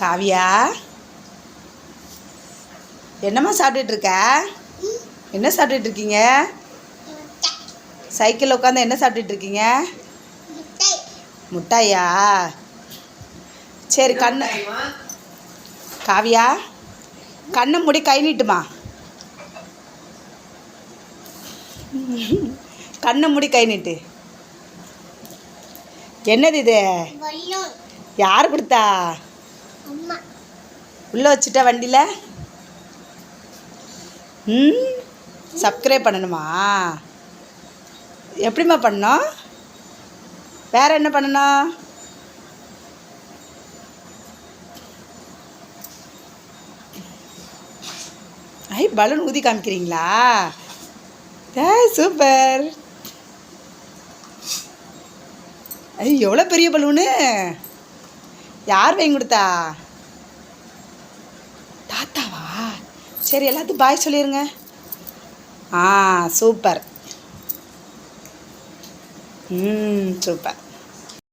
காவியா? என்னம்மா சாப்பிட்டுட்டு இருக்க என்ன சாப்பிட்டுட்டு இருக்கீங்க சைக்கிளில் உட்காந்து என்ன சாப்பிட்டுட்டு இருக்கீங்க முட்டாயா? சரி கண்ணு காவியா கண்ணை மூடி கை நீட்டுமா? கண்ணை மூடி கை நீட்டு. என்னது இது? யார் கொடுத்தா? உள்ளே வச்சுட்ட வண்டியில்? ம் சப்ஸ்கிரைப் பண்ணணுமா? எப்படிம்மா பண்ணணும்? வேற என்ன பண்ணணும்? ஐ பலூன் ஊதி காமிக்கிறீங்களா? ஏ சூப்பர். ஐ எவ்வளோ பெரிய பலூனு? யார் வாங்கி கொடுத்தா? தாத்தாவா? சரி எல்லாத்தையும் பாய் சொல்லிடுங்க ஆ சூப்பர். ம் சூப்பர்.